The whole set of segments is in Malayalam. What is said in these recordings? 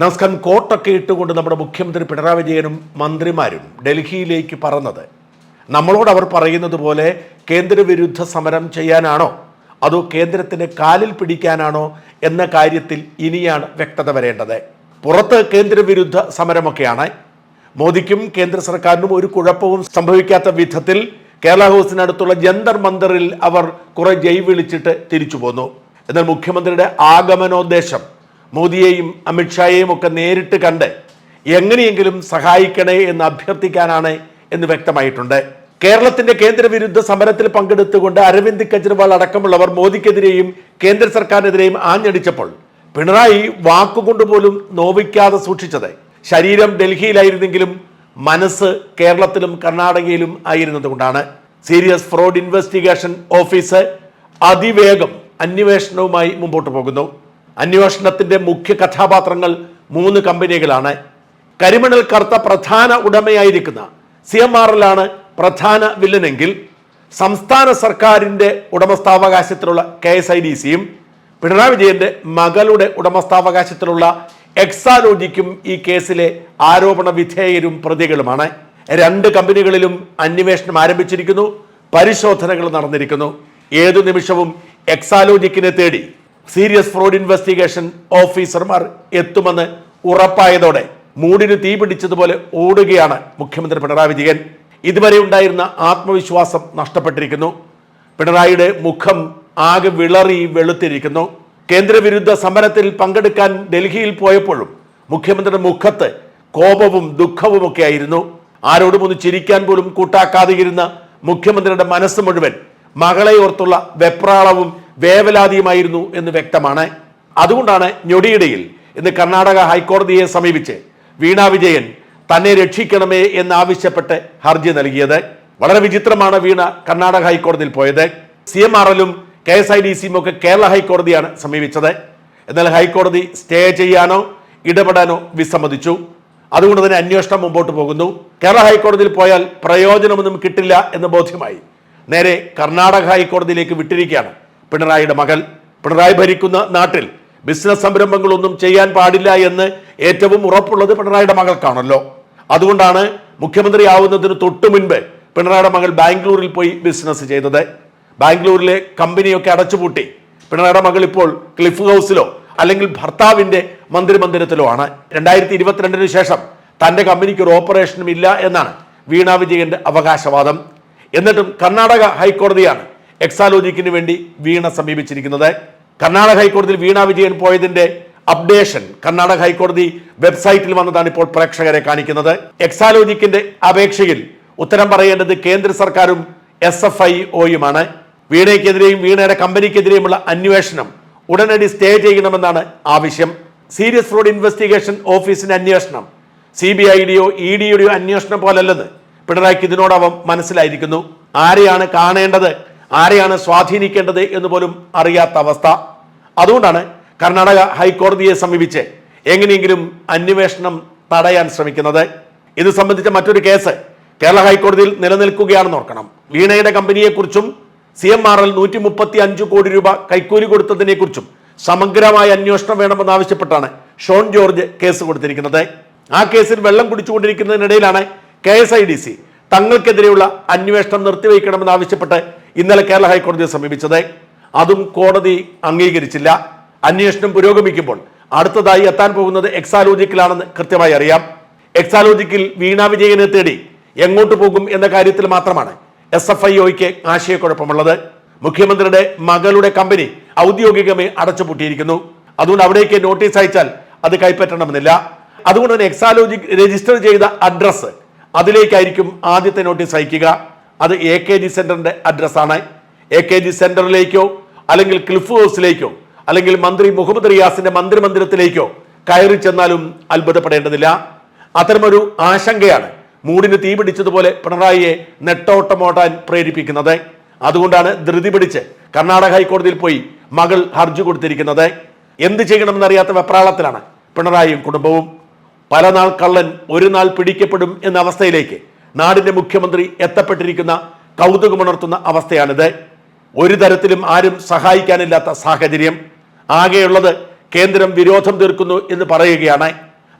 നമസ്കാരം. കോട്ടൊക്കെ ഇട്ടുകൊണ്ട് നമ്മുടെ മുഖ്യമന്ത്രി പിണറായി വിജയനും മന്ത്രിമാരും ഡൽഹിയിലേക്ക് പറന്നത്. നമ്മളോട് അവർ പറയുന്നത് പോലെ കേന്ദ്രവിരുദ്ധ സമരം ചെയ്യാനാണോ? അതോ കേന്ദ്രത്തിന് കാലിൽ പിടിക്കാനാണോ? എന്ന കാര്യത്തിൽ ഇനിയാണ് വ്യക്തത വരേണ്ടത്. പുറത്ത് കേന്ദ്രവിരുദ്ധ സമരമൊക്കെയാണ്. മോദിക്കും കേന്ദ്ര സർക്കാരിനും ഒരു കുഴപ്പവും സംഭവിക്കാത്ത വിധത്തിൽ കേരള ഹൗസിനടുത്തുള്ള ജന്തർ മന്ദറിൽ അവർ കുറെ ജയ് വിളിച്ചിട്ട് തിരിച്ചു പോന്നു. എന്നാൽ മുഖ്യമന്ത്രിയുടെ ആഗമനോദ്ദേശം മോദിയെയും അമിത്ഷായെയും ഒക്കെ നേരിട്ട് കണ്ട് എങ്ങനെയെങ്കിലും സഹായിക്കണേ എന്ന് അഭ്യർത്ഥിക്കാനാണ് എന്ന് വ്യക്തമായിട്ടുണ്ട്. കേരളത്തിന്റെ കേന്ദ്രവിരുദ്ധ സമരത്തിൽ പങ്കെടുത്തുകൊണ്ട് അരവിന്ദ് കെജ്രിവാൾ അടക്കമുള്ളവർ മോദിക്കെതിരെയും കേന്ദ്ര സർക്കാരിനെതിരെയും ആഞ്ഞടിച്ചപ്പോൾ പിണറായി വാക്കുകൊണ്ട് പോലും നോവിക്കാതെ സൂക്ഷിച്ചത്. ശരീരം ഡൽഹിയിലായിരുന്നെങ്കിലും മനസ്സ് കേരളത്തിലും കർണാടകയിലും ആയിരുന്നതുകൊണ്ടാണ്. സീരിയസ് ഫ്രോഡ് ഇൻവെസ്റ്റിഗേഷൻ ഓഫീസ് അതിവേഗം അന്വേഷണവുമായി മുമ്പോട്ട് പോകുന്നു. അന്വേഷണത്തിന്റെ മുഖ്യ കഥാപാത്രങ്ങൾ മൂന്ന് കമ്പനികളാണ്. കരിമണൽ കറുത്ത പ്രധാന ഉടമയായിരിക്കുന്ന സി എം ആർ എല്ലാണ് പ്രധാന വില്ലനെങ്കിൽ സംസ്ഥാന സർക്കാരിന്റെ ഉടമസ്ഥാവകാശത്തിലുള്ള കെ എസ് ഐ ഡി സിയും പിണറായി വിജയന്റെ മകളുടെ ഉടമസ്ഥാവകാശത്തിലുള്ള എക്സാലോജിക്കും ഈ കേസിലെ ആരോപണ വിധേയരും പ്രതികളുമാണ്. രണ്ട് കമ്പനികളിലും അന്വേഷണം ആരംഭിച്ചിരിക്കുന്നു പരിശോധനകൾ നടന്നിരിക്കുന്നു. ഏതു നിമിഷവും എക്സാലോജിക്കിനെ തേടി സീരിയസ് ഫ്രോഡ് ഇൻവെസ്റ്റിഗേഷൻ ഓഫീസർമാർ എത്തുമെന്ന് ഉറപ്പായതോടെ മൂടിന് തീ പിടിച്ചതുപോലെ ഓടുകയാണ് മുഖ്യമന്ത്രി പിണറായി വിജയൻ. ഇതുവരെ ഉണ്ടായിരുന്ന ആത്മവിശ്വാസം നഷ്ടപ്പെട്ടിരിക്കുന്നു. പിണറായിയുടെ മുഖം ആകെ വിളറി വെളുത്തിരിക്കുന്നു. കേന്ദ്രവിരുദ്ധ സമരത്തിൽ പങ്കെടുക്കാൻ ഡൽഹിയിൽ പോയപ്പോഴും മുഖ്യമന്ത്രിയുടെ മുഖത്ത് കോപവും ദുഃഖവുമൊക്കെ ആയിരുന്നു ആരോടും ഒന്ന് ചിരിക്കാൻ പോലും കൂട്ടാക്കാതെ ഇരുന്ന മുഖ്യമന്ത്രിയുടെ മനസ്സ് മുഴുവൻ മകളെ ഓർത്തുള്ള വെപ്രാളവും വേവലാതിയുമായിരുന്നു എന്ന് വ്യക്തമാണ്. അതുകൊണ്ടാണ് ഞൊടിയിടയിൽ ഇന്ന് കർണാടക ഹൈക്കോടതിയെ സമീപിച്ച് വീണ വിജയൻ തന്നെ രക്ഷിക്കണമേ എന്നാവശ്യപ്പെട്ട് ഹർജി നൽകിയത്. വളരെ വിചിത്രമാണ് വീണ കർണാടക ഹൈക്കോടതിയിൽ പോയത്. സി എം ആർ എല്ലും കെ എസ് ഐ ഡി സിയും ഒക്കെ കേരള ഹൈക്കോടതിയാണ് സമീപിച്ചത്. എന്നാൽ ഹൈക്കോടതി സ്റ്റേ ചെയ്യാനോ ഇടപെടാനോ വിസമ്മതിച്ചു. അതുകൊണ്ട് തന്നെ അന്വേഷണം മുമ്പോട്ട് പോകുന്നു. കേരള ഹൈക്കോടതിയിൽ പോയാൽ പ്രയോജനമൊന്നും കിട്ടില്ല എന്ന് ബോധ്യമായി. നേരെ കർണാടക ഹൈക്കോടതിയിലേക്ക് വിട്ടിരിക്കുകയാണ്. പിണറായിയുടെ മകൾ. പിണറായി ഭരിക്കുന്ന നാട്ടിൽ ബിസിനസ് സംരംഭങ്ങളൊന്നും ചെയ്യാൻ പാടില്ല എന്ന് ഏറ്റവും ഉറപ്പുള്ളത് പിണറായിയുടെ മകൾക്കാണല്ലോ. അതുകൊണ്ടാണ് മുഖ്യമന്ത്രി ആവുന്നതിന് തൊട്ടു മുൻപ് പിണറായിയുടെ മകൾ ബാംഗ്ലൂരിൽ പോയി ബിസിനസ് ചെയ്തത്. ബാംഗ്ലൂരിലെ കമ്പനിയൊക്കെ അടച്ചുപൂട്ടി. പിണറായിയുടെ മകൾ ഇപ്പോൾ ക്ലിഫ് ഹൗസിലോ അല്ലെങ്കിൽ ഭർത്താവിന്റെ മന്ത്രിമന്ദിരത്തിലോ ആണ്. രണ്ടായിരത്തി ഇരുപത്തിരണ്ടിന് ശേഷം തന്റെ കമ്പനിക്ക് ഒരു ഓപ്പറേഷനും ഇല്ല എന്നാണ് വീണ വിജയന്റെ അവകാശവാദം. എന്നിട്ടും കർണാടക ഹൈക്കോടതിയാണ് എക്സാലോജിക്കിന് വേണ്ടി വീണ സമീപിച്ചിരിക്കുന്നത്. കർണാടക ഹൈക്കോടതിയിൽ വീണ വിജയൻ പോയതിന്റെ അപ്ഡേഷൻ കർണാടക ഹൈക്കോടതി വെബ്സൈറ്റിൽ വന്നതാണ് ഇപ്പോൾ പ്രേക്ഷകരെ കാണിക്കുന്നത്. എക്സാലോജിക്കിന്റെ അപേക്ഷയിൽ ഉത്തരം പറയേണ്ടത് കേന്ദ്ര സർക്കാരും എസ് എഫ് ഐ ഒയുമാണ്. വീണയ്ക്കെതിരെയും വീണയുടെ കമ്പനിക്കെതിരെയുമുള്ള അന്വേഷണം ഉടനടി സ്റ്റേ ചെയ്യണമെന്നാണ് ആവശ്യം. സീരിയസ് ഫ്രോഡ് ഇൻവെസ്റ്റിഗേഷൻ ഓഫീസിന്റെ അന്വേഷണം. സി ബി ഐയുടെയോ ഇ ഡിയുടെയോ അന്വേഷണം പോലല്ലെന്ന് പിണറായിക്ക് ഇതിനോടവം മനസ്സിലായിരിക്കുന്നു. ആരെയാണ് കാണേണ്ടത്? ആരെയാണ് സ്വാധീനിക്കേണ്ടത് എന്ന് പോലും അറിയാത്ത അവസ്ഥ. അതുകൊണ്ടാണ് കർണാടക ഹൈക്കോടതിയെ സമീപിച്ച് എങ്ങനെയെങ്കിലും അന്വേഷണം തടയാൻ ശ്രമിക്കുന്നത്. ഇത് സംബന്ധിച്ച മറ്റൊരു കേസ് കേരള ഹൈക്കോടതിയിൽ നിലനിൽക്കുകയാണെന്ന് ഓർക്കണം. വീണയുടെ കമ്പനിയെക്കുറിച്ചും സി എം ആർ എൽ നൂറ്റി മുപ്പത്തി അഞ്ച് കോടി രൂപ കൈക്കൂലി കൊടുത്തതിനെക്കുറിച്ചും സമഗ്രമായ അന്വേഷണം വേണമെന്നാവശ്യപ്പെട്ടാണ് ഷോൺ ജോർജ് കേസ് കൊടുത്തിരിക്കുന്നത്. ആ കേസിൽ വെള്ളം കുടിച്ചുകൊണ്ടിരിക്കുന്നതിനിടയിലാണ് K S I D C തങ്ങൾക്കെതിരെയുള്ള അന്വേഷണം നിർത്തിവെക്കണമെന്ന് ആവശ്യപ്പെട്ട് ഇന്നലെ കേരള ഹൈക്കോടതിയെ സമീപിച്ചത്. അതും കോടതി അംഗീകരിച്ചില്ല. അന്വേഷണം പുരോഗമിക്കുമ്പോൾ അടുത്തതായി എത്താൻ പോകുന്നത് എക്സാലോജിക്കലാണെന്ന് കൃത്യമായി അറിയാം. എക്സാലോജിക്കിൽ വീണ വിജയനെ തേടി എങ്ങോട്ട് പോകും എന്ന കാര്യത്തിൽ മാത്രമാണ് എസ് എഫ് ഐ ഒയ്ക്ക് ആശയക്കുഴപ്പമുള്ളത്. മുഖ്യമന്ത്രിയുടെ മകളുടെ കമ്പനി ഔദ്യോഗികമായി അടച്ചുപൂട്ടിയിരിക്കുന്നു. അതുകൊണ്ട് അവിടേക്ക് നോട്ടീസ് അയച്ചാൽ അത് കൈപ്പറ്റണമെന്നില്ല. അതുകൊണ്ട് തന്നെ എക്സാലോജിക് രജിസ്റ്റർ ചെയ്ത അഡ്രസ്സ് അതിലേക്കായിരിക്കും ആദ്യത്തെ നോട്ടീസ് അയക്കുക. അത് എ കെ ജി സെന്ററിന്റെ അഡ്രസ്സാണ്. എ കെ ജി സെന്ററിലേക്കോ അല്ലെങ്കിൽ ക്ലിഫ് ഹൗസിലേക്കോ അല്ലെങ്കിൽ മന്ത്രി മുഹമ്മദ് റിയാസിന്റെ മന്ത്രിമന്ദിരത്തിലേക്കോ കയറി ചെന്നാലും അത്ഭുതപ്പെടേണ്ടതില്ല. അത്തരമൊരു ആശങ്കയാണ് മൂടിന് തീ പിടിച്ചതുപോലെ പിണറായിയെ നെട്ടോട്ടമോട്ടാൻ പ്രേരിപ്പിക്കുന്നത്. അതുകൊണ്ടാണ് ധൃതി പിടിച്ച് കർണാടക ഹൈക്കോടതിയിൽ പോയി മകൾ ഹർജി കൊടുത്തിരിക്കുന്നത്. എന്ത് ചെയ്യണമെന്നറിയാത്ത വെപ്രാളത്തിലാണ് പിണറായിയും കുടുംബവും. പല നാൾ കള്ളൻ ഒരു നാൾ പിടിക്കപ്പെടും എന്ന അവസ്ഥയിലേക്ക് നാടിന്റെ മുഖ്യമന്ത്രി എത്തപ്പെട്ടിരിക്കുന്ന കൗതുകമുണർത്തുന്ന അവസ്ഥയാണിത്. ഒരു തരത്തിലും ആരും സഹായിക്കാനില്ലാത്ത സാഹചര്യം. ആകെയുള്ളത് കേന്ദ്രം വിരോധം തീർക്കുന്നു എന്ന് പറയുകയാണ്.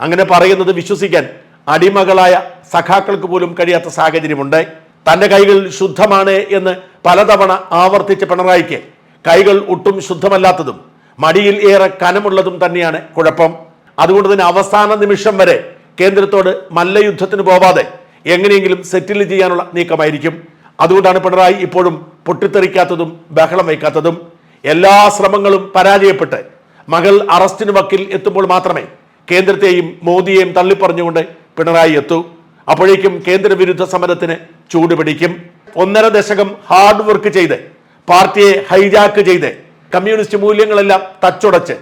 അങ്ങനെ പറയുന്നത് വിശ്വസിക്കാൻ അടിമകളായ സഖാക്കൾക്ക് പോലും കഴിയാത്ത സാഹചര്യമുണ്ട്. തന്റെ കൈകൾ ശുദ്ധമാണ് എന്ന് പലതവണ ആവർത്തിച്ച പിണറായിക്ക് കൈകൾ ഒട്ടും ശുദ്ധമല്ലാത്തതും മടിയിൽ ഏറെ കനമുള്ളതും തന്നെയാണ് കുഴപ്പം. അതുകൊണ്ട് തന്നെ അവസാന നിമിഷം വരെ കേന്ദ്രത്തോട് മല്ലയുദ്ധത്തിന് പോവാതെ എങ്ങനെയെങ്കിലും സെറ്റിൽ ചെയ്യാനുള്ള നീക്കമായിരിക്കും. അതുകൊണ്ടാണ് പിണറായി ഇപ്പോഴും പൊട്ടിത്തെറിക്കാത്തതും ബഹളം വയ്ക്കാത്തതും. എല്ലാ ശ്രമങ്ങളും പരാജയപ്പെട്ട് മകൾ അറസ്റ്റിന് വക്കിൽ എത്തുമ്പോൾ മാത്രമേ കേന്ദ്രത്തെയും മോദിയെയും തള്ളിപ്പറഞ്ഞുകൊണ്ട് പിണറായി എത്തൂ. അപ്പോഴേക്കും കേന്ദ്രവിരുദ്ധ സമരത്തിന് ചൂടുപിടിക്കും ഒന്നര ദശകം ഹാർഡ് വർക്ക് ചെയ്ത് പാർട്ടിയെ ഹൈജാക്ക് ചെയ്ത് കമ്മ്യൂണിസ്റ്റ് മൂല്യങ്ങളെല്ലാം തച്ചുടച്ച്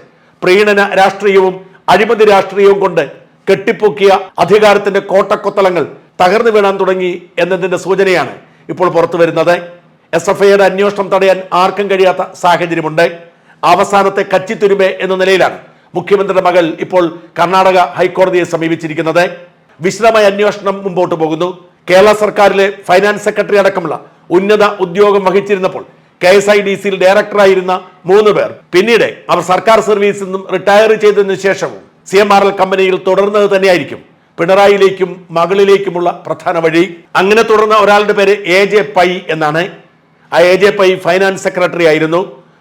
പ്രീണന രാഷ്ട്രീയവും അഴിമതി രാഷ്ട്രീയവും കൊണ്ട് കെട്ടിപ്പൊക്കിയ അധികാരത്തിന്റെ കോട്ടക്കൊത്തളങ്ങൾ തകർന്നു വീണാൻ തുടങ്ങി എന്നതിന്റെ സൂചനയാണ് ഇപ്പോൾ പുറത്തു വരുന്നത്. എസ് എഫ് ഐയുടെ അന്വേഷണം തടയാൻ ആർക്കും കഴിയാത്ത സാഹചര്യമുണ്ട്. അവസാനത്തെ കച്ചിത്തുരുമ എന്ന നിലയിലാണ് മുഖ്യമന്ത്രിയുടെ മകൾ ഇപ്പോൾ കർണാടക ഹൈക്കോടതിയെ സമീപിച്ചിരിക്കുന്നത്. വിശദമായ അന്വേഷണം മുമ്പോട്ട് പോകുന്നു. കേരള സർക്കാരിലെ ഫൈനാൻസ് സെക്രട്ടറി അടക്കമുള്ള ഉന്നത ഉദ്യോഗം വഹിച്ചിരുന്നപ്പോൾ കെ എസ് ഐ ഡി സിയിൽ ഡയറക്ടറായിരുന്ന മൂന്ന് പേർ. പിന്നീട് അവർ സർക്കാർ സർവീസിൽ നിന്നും റിട്ടയർ ചെയ്തതിനു ശേഷവും സി എം ആർ എൽ കമ്പനിയിൽ തുടർന്നത് തന്നെയായിരിക്കും. പിണറായിലേക്കും മകളിലേക്കുമുള്ള പ്രധാന വഴി. അങ്ങനെ തുടർന്ന ഒരാളുടെ പേര് എ ജെ പൈ എന്നാണ്. ആ A J Pai finance secretary ആയിരുന്നു.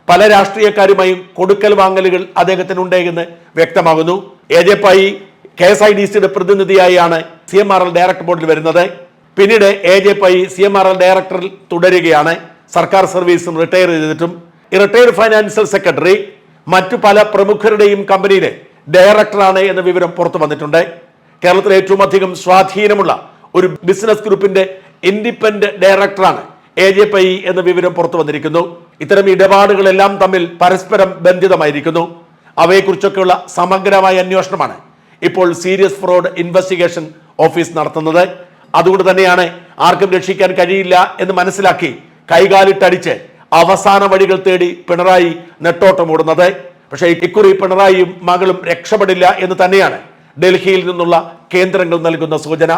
പല രാഷ്ട്രീയക്കാരുമായും കൊടുക്കൽ വാങ്ങലുകൾ അദ്ദേഹത്തിന് എന്ന് വ്യക്തമാകുന്നു. A J Pai K S I D സിയുടെ പ്രതിനിധിയായാണ് C M R L director ബോർഡിൽ വരുന്നത്. പിന്നീട് A J Pai C M R L ഡയറക്ടറിൽ തുടരുകയാണ്. സർക്കാർ സർവീസും റിട്ടയർ ചെയ്തിട്ടും. റിട്ടയർഡ് ഫൈനാൻഷ്യൽ സെക്രട്ടറി മറ്റു പല പ്രമുഖരുടെയും കമ്പനിയിലെ ഡയറക്ടറാണ് എന്ന വിവരം പുറത്തു വന്നിട്ടുണ്ട്. കേരളത്തിലെ ഏറ്റവും അധികം സ്വാധീനമുള്ള ഒരു ബിസിനസ് ഗ്രൂപ്പിന്റെ ഇൻഡിപെൻഡന്റ് ഡയറക്ടറാണ് എ ജെ പൈ എന്ന വിവരം പുറത്തു വന്നിരിക്കുന്നു. ഇത്തരം ഇടപാടുകളെല്ലാം തമ്മിൽ പരസ്പരം ബന്ധിതമായിരിക്കുന്നു. അവയെക്കുറിച്ചൊക്കെയുള്ള സമഗ്രമായ അന്വേഷണമാണ് ഇപ്പോൾ സീരിയസ് ഫ്രോഡ് ഇൻവെസ്റ്റിഗേഷൻ ഓഫീസ് നടത്തുന്നത്. അതുകൊണ്ട് തന്നെയാണ് ആർക്കും രക്ഷിക്കാൻ കഴിയില്ല എന്ന് മനസ്സിലാക്കി കൈകാലിട്ടടിച്ച് അവസാന വഴികൾ തേടി പിണറായി നെട്ടോട്ടമോടുന്നത് പക്ഷേ ഇക്കുറി പിണറായിയും മകളും രക്ഷപ്പെടില്ല എന്ന് തന്നെയാണ് ഡൽഹിയിൽ നിന്നുള്ള കേന്ദ്രങ്ങൾ നൽകുന്ന സൂചന.